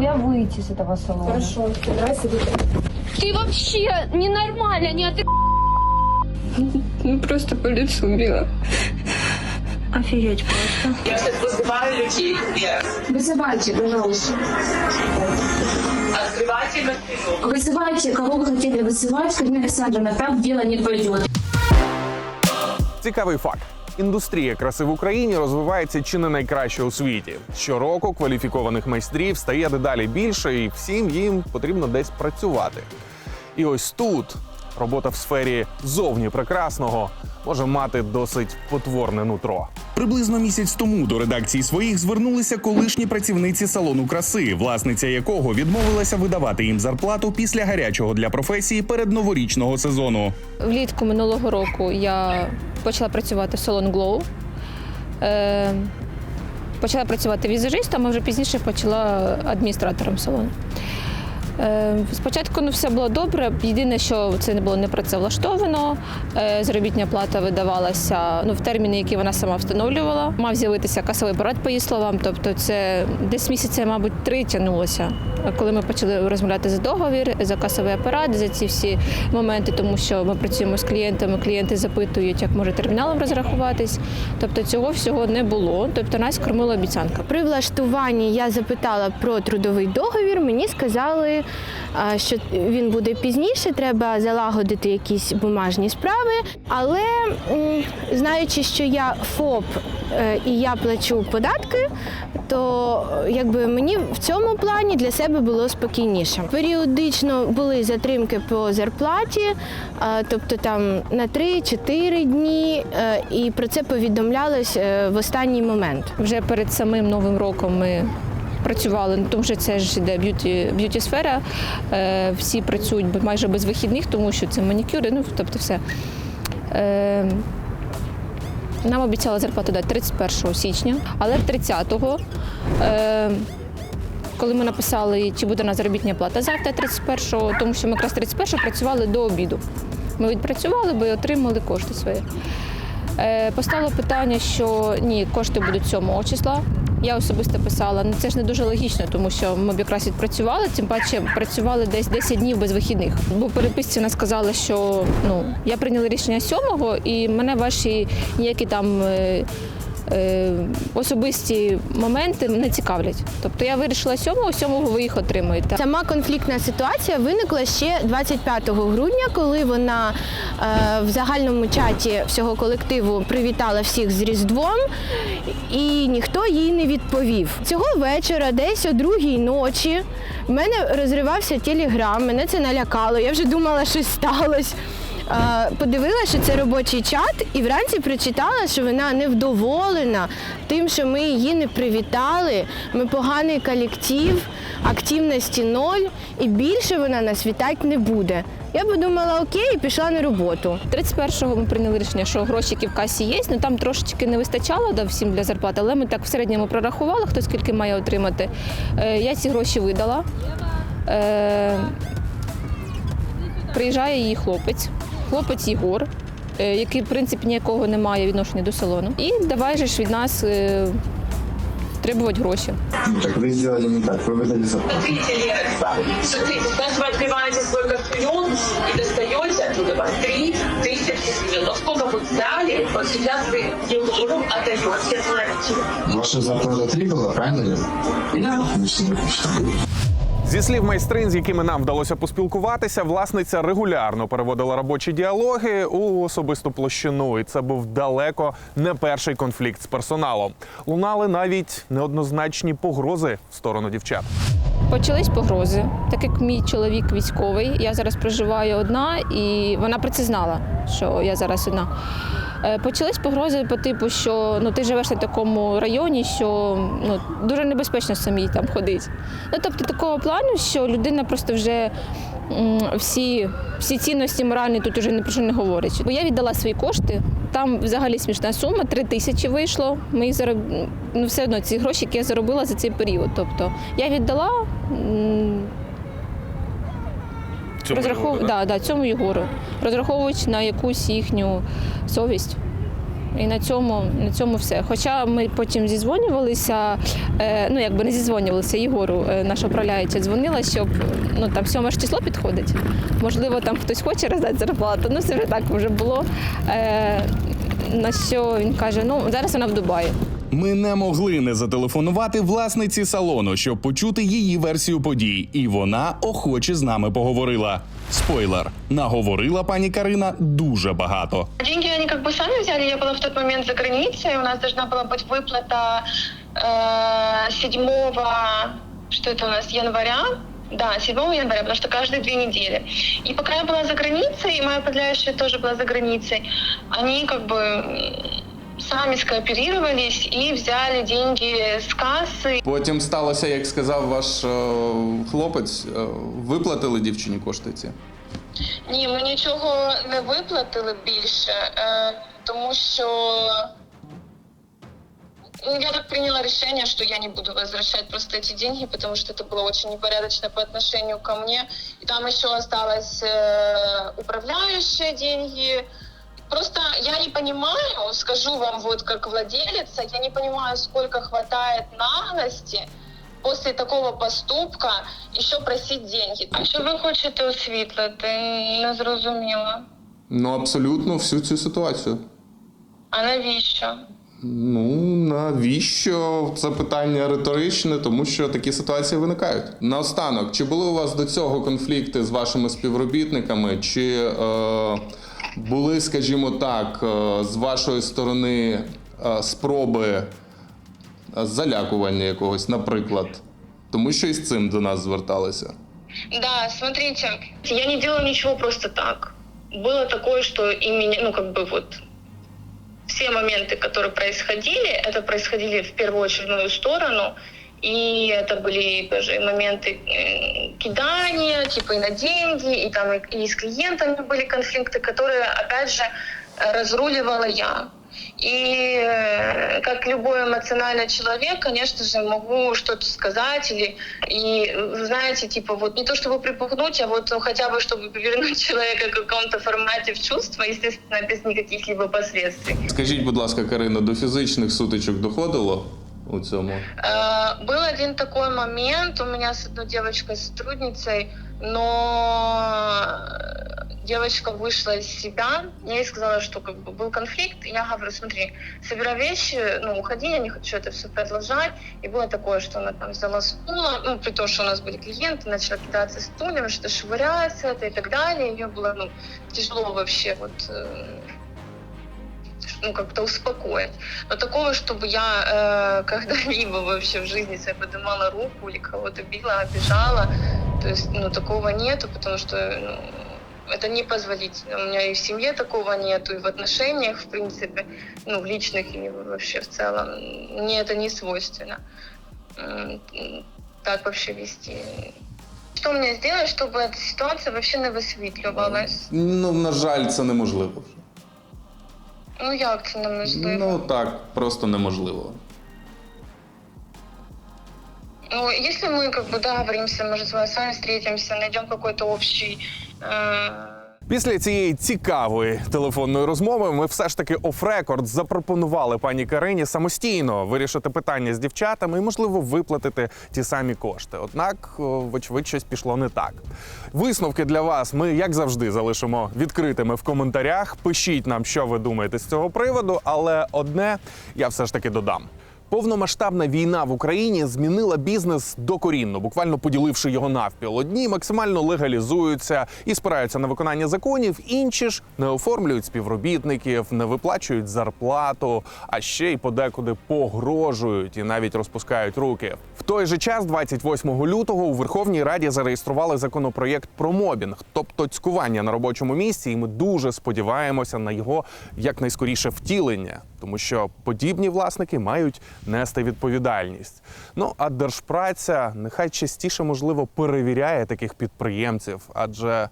могу я выйти с этого салона. Хорошо, собирайся. Ты вообще ненормально, не ты Ну просто по лицу била. Офигеть просто. Я сейчас вызываю людей. Вера. Вызывайте, пожалуйста. Открывайте гостиную. Вызывайте, кого вы хотели вызывать, Карина Александровна, так дело не пойдет. Цікавий факт. Індустрія краси в Україні розвивається чи не найкраще у світі. Щороку кваліфікованих майстрів стає дедалі більше, і всім їм потрібно десь працювати. І ось тут робота в сфері зовні прекрасного може мати досить потворне нутро. Приблизно місяць тому до редакції своїх звернулися колишні працівниці салону краси, власниця якого відмовилася видавати їм зарплату після гарячого для професії передноворічного сезону. Влітку минулого року я почала працювати в салон Glow. Е, почала працювати візажистом, а вже пізніше почала адміністратором салону. Е, спочатку ну, все було добре. Єдине, що це не було не працевлаштовано. Е, заробітня плата видавалася ну, в терміни, які вона сама встановлювала. Мав з'явитися касовий апарат, по її словам. Тобто, це десь місяця, мабуть, три тягнулося, коли ми почали розмовляти за договір, за касовий апарат, за ці всі моменти, тому що ми працюємо з клієнтами. Клієнти запитують, як може терміналом розрахуватись. Тобто цього всього не було. Тобто нас кормила обіцянка. При влаштуванні я запитала про трудовий договір. Мені сказали, що він буде пізніше, треба залагодити якісь бумажні справи. Але знаючи, що я ФОП е, і я плачу податки, то якби мені в цьому плані для себе було спокійніше. Періодично були затримки по зарплаті, тобто там на 3-4 дні, е, і про це повідомлялось е, в останній момент. Вже перед самим новим роком ми працювали, ну, тому що це ж іде б'юті, сфера. Е, всі працюють майже без вихідних, тому що це манікюри, ну тобто все. Е, нам обіцяли зарплату дати 31 січня, але 30-го, е, коли ми написали, чи буде на заробітня плата завтра, 31-го, тому що ми якраз 31-го працювали до обіду. Ми відпрацювали і отримали кошти свої. Постало питання, що ні, кошти будуть 7 числа. Я особисто писала, ну це ж не дуже логічно, тому що ми б якраз відпрацювали, тим паче працювали десь 10 днів без вихідних. Бо переписці вона сказала, що ну я прийняла рішення 7-го, і мене ваші ніякі там. Е, Особисті моменти не цікавлять. Тобто я вирішила 7-го, 7-го ви їх отримуєте. Сама конфліктна ситуація виникла ще 25 грудня, коли вона е, в загальному чаті всього колективу привітала всіх з Різдвом, і ніхто їй не відповів. Цього вечора, десь о другій ночі, в мене розривався телеграм, мене це налякало. Я вже думала, що сталося. Подивилася, що це робочий чат, і вранці прочитала, що вона невдоволена тим, що ми її не привітали. Ми поганий колектив, активності ноль, і більше вона нас вітати не буде. Я подумала, окей, і пішла на роботу. 31-го ми прийняли рішення, що грошики в касі є, ну там трошечки не вистачало да, всім для зарплати, але ми так в середньому прорахували, хто скільки має отримати. Е, я ці гроші видала. Е, приїжджає її хлопець, хлопець Єгор, е, який, в принципі, ніякого не має відношення до салону. І давай же ж від нас е, требувати гроші. Так вы сделали не так, вы выдали зарплату. Смотрите, Лера, смотрите, сейчас вы открываете свой кошелек и достаете оттуда 3 тысячи гривен. Но сколько вы взяли, вот сейчас вы Егору отдаете платить. Ваша зарплата 3 была, правильно? Да. Зі слів майстрин, з якими нам вдалося поспілкуватися, власниця регулярно переводила робочі діалоги у особисту площину, і це був далеко не перший конфлікт з персоналом. Лунали навіть неоднозначні погрози в сторону дівчат. Почались погрози, так як мій чоловік військовий, я зараз проживаю одна, і вона про це знала, що я зараз одна. Е, Почались погрози по типу, що ну ти живеш на такому районі, що ну дуже небезпечно самій там ходити. Ну тобто такого плану, що людина просто вже всі, всі цінності моральні тут вже ні про що не говорить. Бо я віддала свої кошти. Там взагалі смішна сума, три тисячі вийшло. Ми зароб... ну, все одно ці гроші, які я заробила за цей період. Тобто я віддала м, розрахов... да, да, цьому Єгору, розраховуючи на якусь їхню совість. І на цьому, на цьому все. Хоча ми потім зізвонювалися, е, ну якби не зізвонювалися, Єгору, е, наша управляюча, дзвонила, щоб ну там сьоме ж число підходить. Можливо, там хтось хоче роздати зарплату. Ну, це вже так вже було. Е, на що він каже: ну зараз вона в Дубаї. Ми не могли не зателефонувати власниці салону, щоб почути її версію подій, і вона охоче з нами поговорила. Спойлер, наговорила пані Карина дуже багато. Деньги они как бы сами взяли. Я была в тот момент за границей. У нас должна была быть выплата э, 7 что это у нас, января. Да, 7 января, потому что каждые две недели. И пока я была за границей, и моя управляющая тоже была за границей, они как бы м, сами скооперировались и взяли деньги с кассы. Потім сталося, як сказав ваш е, хлопець, е, виплатили дівчині кошти ці. Ні, ми нічого не виплатили більше, е, тому що ну, я так приняла решение, что я не буду возвращать просто эти деньги, потому что это было очень непорядочно по отношению ко мне. И там еще осталось э, управляющие деньги. Просто я не понимаю, скажу вам вот как владелица, я не понимаю, сколько хватает наглости после такого поступка еще просить деньги. А що ви хочете освітлити? Не зрозуміла. Ну, абсолютно всю цю ситуацію. А навіщо? Ну, навіщо це питання риторичне, тому що такі ситуації виникають. Наостанок, чи були у вас до цього конфлікти з вашими співробітниками, чи е, були, скажімо так, е, з вашої сторони е, спроби е, залякування якогось, наприклад? Тому що і з цим до нас зверталися. Да, смотрите, я не делала ничего просто так. Было такое, что и меня, ну как бы вот все моменты, которые происходили, это происходили в первую очередь в мою сторону. И это были даже и моменты э, кидания, типа и на деньги, и там и, и с клиентами были конфликты, которые, опять же, э, разруливала я. И э, как любой эмоциональный человек, конечно же, могу что-то сказать или, и, вы знаете, типа вот не то чтобы припугнуть, а вот ну, хотя бы чтобы повернуть человека в каком-то формате в чувство, естественно, без никаких либо последствий. Скажіть, будь ласка, Карина, до фізичних сутичок доходило У цьому? Э, Был один такой момент у меня с одной девочкой-сотрудницей, но э, девочка вышла из себя. Я ей сказала, что как бы был конфликт. И я говорю, смотри, собирай вещи, ну, уходи, я не хочу это все продолжать. И было такое, что она там взяла стул, ну, при том, что у нас были клиенты, начала кидаться стульями, что швыряться это и так далее. Ее было, ну, тяжело вообще вот ну, как-то успокоить. Но такого, чтобы я э, когда-либо вообще в жизни себе поднимала руку или кого-то била, обижала, то есть, ну, такого нету, потому что, ну, это непозволительно. У меня и в семье такого нету, и в отношениях, в принципе, ну, в личных и вообще в целом. Мне это не свойственно. М, Так вообще вести. Что мне сделать, чтобы эта ситуация вообще не высветливалась? Ну, на жаль, це неможливо вже. Ну, як це неможливо? Ну так, просто неможливо. Ну, если мы как бы договоримся, может, с вами встретимся, найдем какой-то общий... э, Після цієї цікавої телефонної розмови ми все ж таки оф-рекорд запропонували пані Карині самостійно вирішити питання з дівчатами і, можливо, виплатити ті самі кошти. Однак, вочевидь, щось пішло не так. Висновки для вас ми, як завжди, залишимо відкритими в коментарях. Пишіть нам, що ви думаєте з цього приводу, але одне я все ж таки додам. Повномасштабна війна в Україні змінила бізнес докорінно, буквально поділивши його навпіл. Одні максимально легалізуються і спираються на виконання законів, інші ж не оформлюють співробітників, не виплачують зарплату, а ще й подекуди погрожують і навіть розпускають руки. Той же час, 28 лютого, у Верховній Раді зареєстрували законопроєкт про мобінг, тобто цькування на робочому місці, і ми дуже сподіваємося на його якнайскоріше втілення, тому що подібні власники мають нести відповідальність. Ну а держпраця нехай частіше можливо перевіряє таких підприємців, адже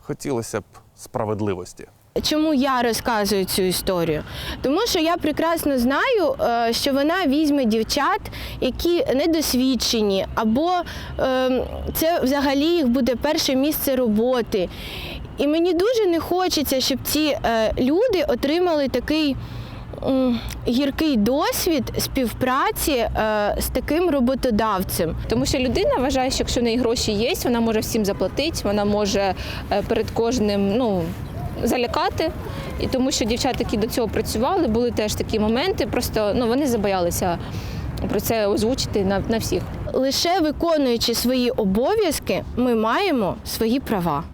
хотілося б справедливості. Чому я розказую цю історію? Тому що я прекрасно знаю, е, що вона візьме дівчат, які недосвідчені, або е, це взагалі їх буде перше місце роботи. І мені дуже не хочеться, щоб ці е, люди отримали такий гіркий досвід співпраці е, з таким роботодавцем. Тому що людина вважає, що якщо в неї гроші є, вона може всім заплатити, вона може перед кожним ну, залякати. І тому що дівчата, які до цього працювали, були теж такі моменти, просто ну, вони забоялися про це озвучити на, на всіх. Лише виконуючи свої обов'язки, ми маємо свої права.